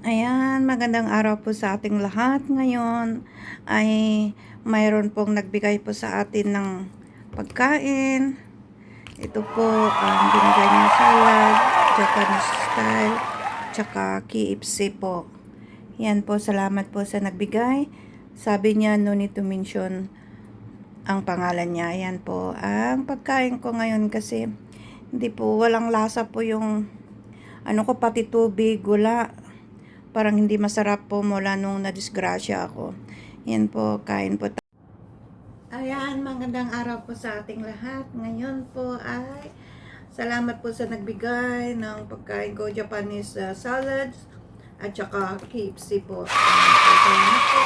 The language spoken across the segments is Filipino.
Ayan, magandang araw po sa ating lahat. Ngayon ay mayroon pong nagbigay po sa atin ng pagkain. Ito po ang binigay niya salad, Japanese style, tsaka KFC po. Yan po, salamat po sa nagbigay. Sabi niya, no need to mention ang pangalan niya. Ayan po, ang pagkain ko ngayon kasi hindi po, walang lasa po yung ano ko, pati tubig, gula parang hindi masarap po mula nung nadisgrasya ako. Yan po, kain po. ta- Ayan, magandang araw po sa ating lahat. Ngayon po ay salamat po sa nagbigay ng pagkain ko, Japanese uh, salads at saka KFC po. Po, po.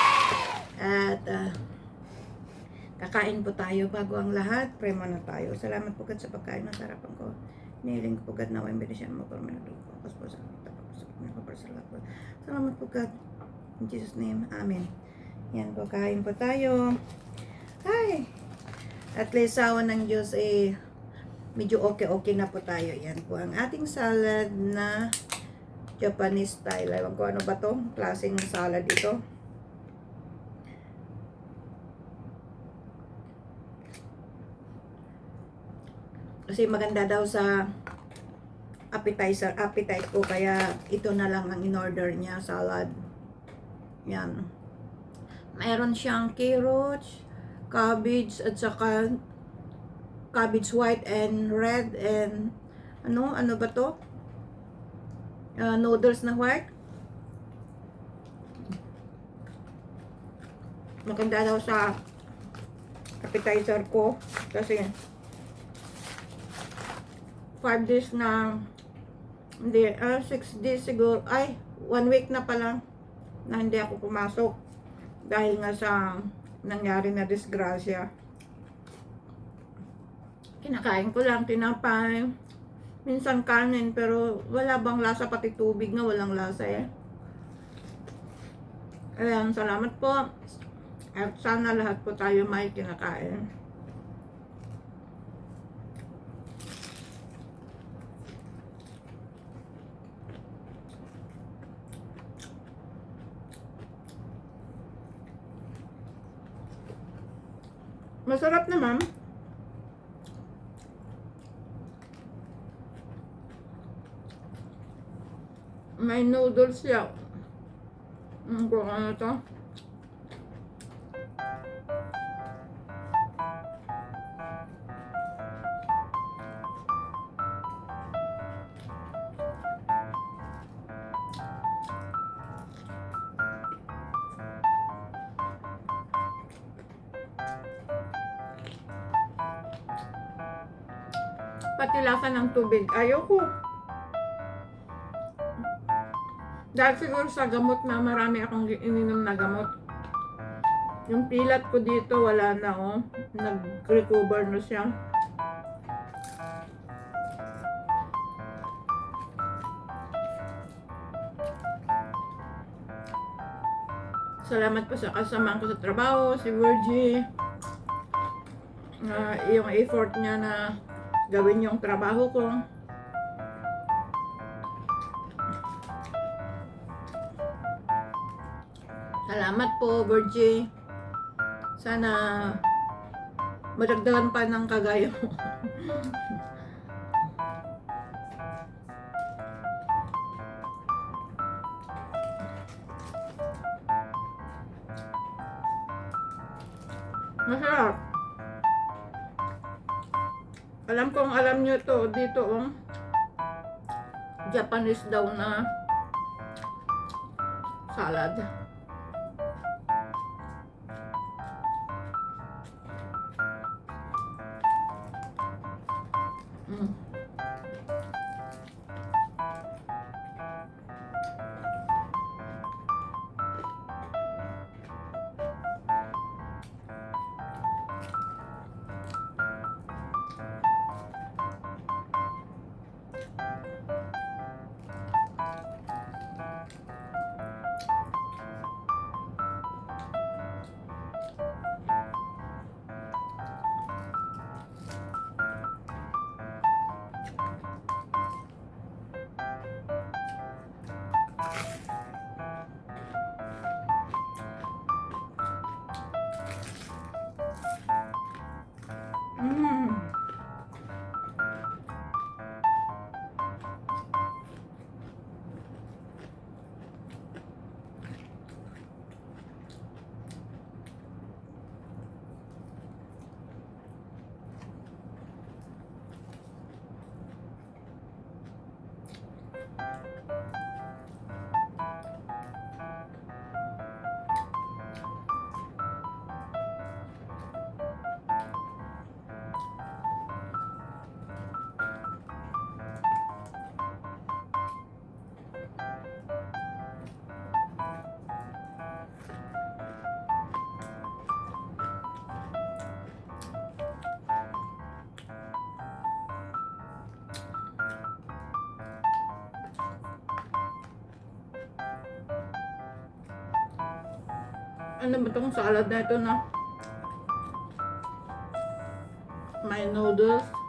At uh, kakain po tayo bago ang lahat. Pray muna tayo. Salamat po kat sa pagkain ng sarapan ko. Nihiling ko po kat na benisyan mo minutong Focus po tapos sa mga kapasalamat po. Salamat po God. In Jesus name. Amen. Yan po, kain po tayo. Hi! At least sawa ng Diyos eh, medyo okay-okay na po tayo. Yan po ang ating salad na Japanese style. Ewan ko ano ba to? Klaseng salad ito. Kasi maganda daw sa appetizer, appetite ko. Kaya ito na lang ang in-order niya, salad. Yan. Mayroon siyang carrots, cabbage, at saka cabbage white and red and ano, ano ba to? Uh, noodles na white. Maganda daw sa appetizer ko kasi 5 days na hindi, ah, 6 days siguro, ay, 1 week na pala na hindi ako pumasok dahil nga sa nangyari na disgrasya. Kinakain ko lang tinapay, minsan kanin, pero wala bang lasa pati tubig nga walang lasa eh. Ayan, salamat po. At sana lahat po tayo may kinakain. Masarap naman. May noodles siya. Mm, kung ano to. Pati lasa ng tubig. Ayoko. Dahil siguro sa gamot na marami akong ininom na gamot. Yung pilat ko dito, wala na oh. Nag-recover na siya. Salamat po sa kasamahan ko sa trabaho, si Virgie. Na yung effort niya na gawin yung trabaho ko. Salamat po, Virgie. Sana madagdagan pa ng kagaya mo. Alam kong alam nyo to dito oh. Japanese daw na salad. Ano ba itong salad na ito na? May noodles.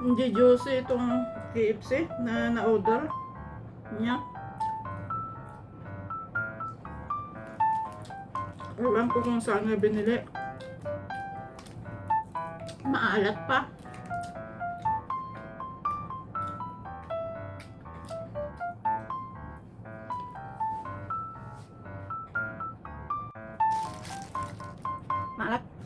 Hindi juicy itong KFC na na-order niya. Ewan ko kung saan niya binili. Maalat pa. Maalat.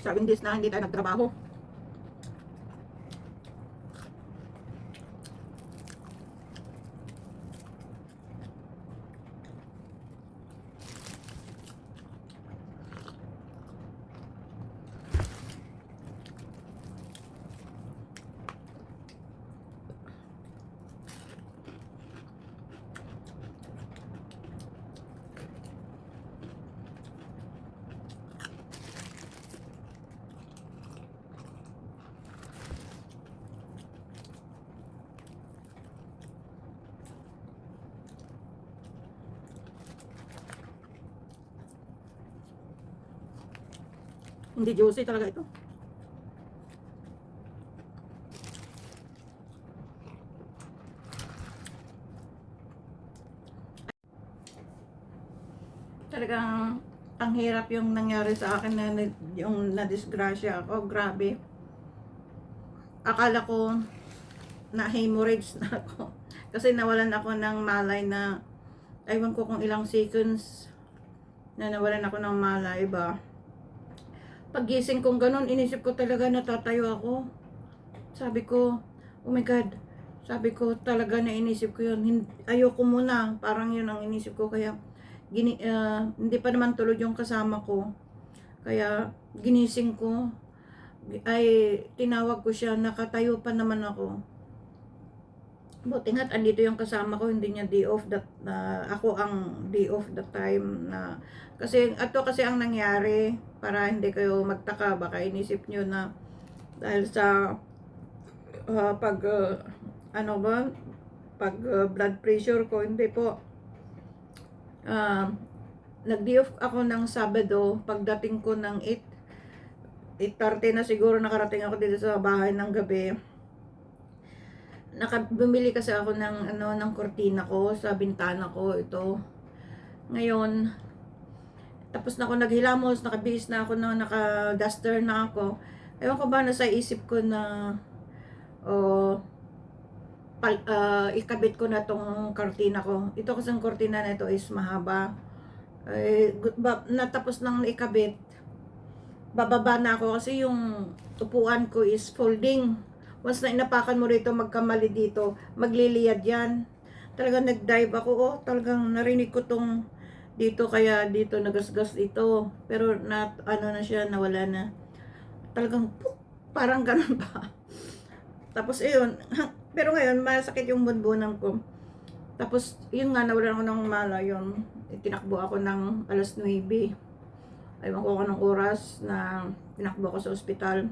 Seven days na hindi tayo nagtrabaho. Hindi juicy talaga ito. Talagang ang hirap yung nangyari sa akin na yung na-disgrasya ako. Grabe. Akala ko na hemorrhage na ako. Kasi nawalan ako ng malay na ewan ko kung ilang seconds na nawalan ako ng malay ba. Pagising kong ganun, inisip ko talaga natatayo ako. Sabi ko, oh my God, sabi ko talaga na inisip ko yun. Ayoko muna, parang yun ang inisip ko. Kaya, gini, ah, hindi pa naman tulog yung kasama ko. Kaya, ginising ko. Ay, tinawag ko siya, nakatayo pa naman ako. Buti nga't andito yung kasama ko, hindi niya day off that, na ako ang day off that time na, kasi, ato kasi ang nangyari, para hindi kayo magtaka, baka inisip nyo na, dahil sa, ah, pag, ah, ano ba, pag ah, blood pressure ko, hindi po, ah, nag-day off ako ng Sabado, pagdating ko ng 8, 8.30 na siguro nakarating ako dito sa bahay ng gabi, naka, bumili kasi ako ng ano ng kortina ko sa bintana ko ito. Ngayon tapos na ako naghilamos, nakabihis na ako na naka-duster na ako. Ewan ko ba nasa isip ko na o pal, ah, ikabit ko na tong kortina ko. Ito kasi ang kortina na ito is mahaba. Eh, natapos nang ikabit, bababa na ako kasi yung upuan ko is folding. Once na inapakan mo rito, magkamali dito, magliliyad yan. Talagang nag-dive ako, oh, talagang narinig ko tong dito, kaya dito nagasgas dito. Pero na, ano na siya, nawala na. Talagang, puk, parang ganun pa. Tapos, ayun, pero ngayon, masakit yung bunbunan ko. Tapos, yun nga, nawalan ako ng mala, yun. Tinakbo ako ng alas 9. Aywan ko ako ng oras na tinakbo ako sa ospital.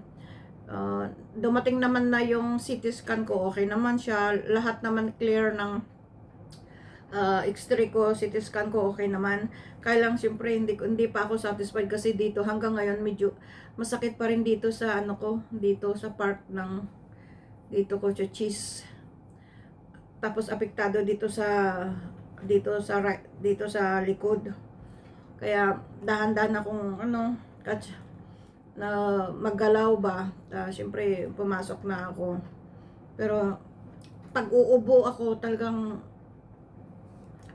Ah, dumating naman na yung CT scan ko, okay naman siya. Lahat naman clear ng uh, x-ray ko, CT scan ko, okay naman. Kaya lang, siyempre, hindi, hindi pa ako satisfied kasi dito, hanggang ngayon, medyo masakit pa rin dito sa, ano ko, dito sa part ng, dito ko, sa cheese. Tapos, apektado dito sa, dito sa, right, dito sa likod. Kaya, dahan-dahan akong, ano, catch, na maggalaw ba, uh, siyempre pumasok na ako. Pero pag uubo ako talagang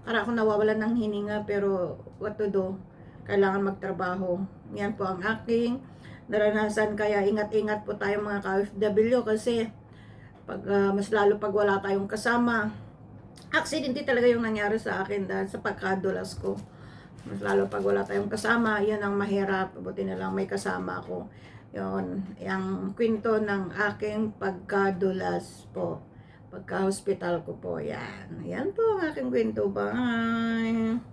para ako nawawalan ng hininga pero what to do, kailangan magtrabaho. Yan po ang aking naranasan kaya ingat-ingat po tayo mga ka-OFW kasi pag ah, mas lalo pag wala tayong kasama accidente talaga yung nangyari sa akin dahil sa pagkadulas ko mas lalo pag wala tayong kasama, yun ang mahirap. Buti na lang may kasama ako. Yun, yung kwento ng aking pagkadulas po. Pagka-hospital ko po, yan. Yan po ang aking kwento. Bye!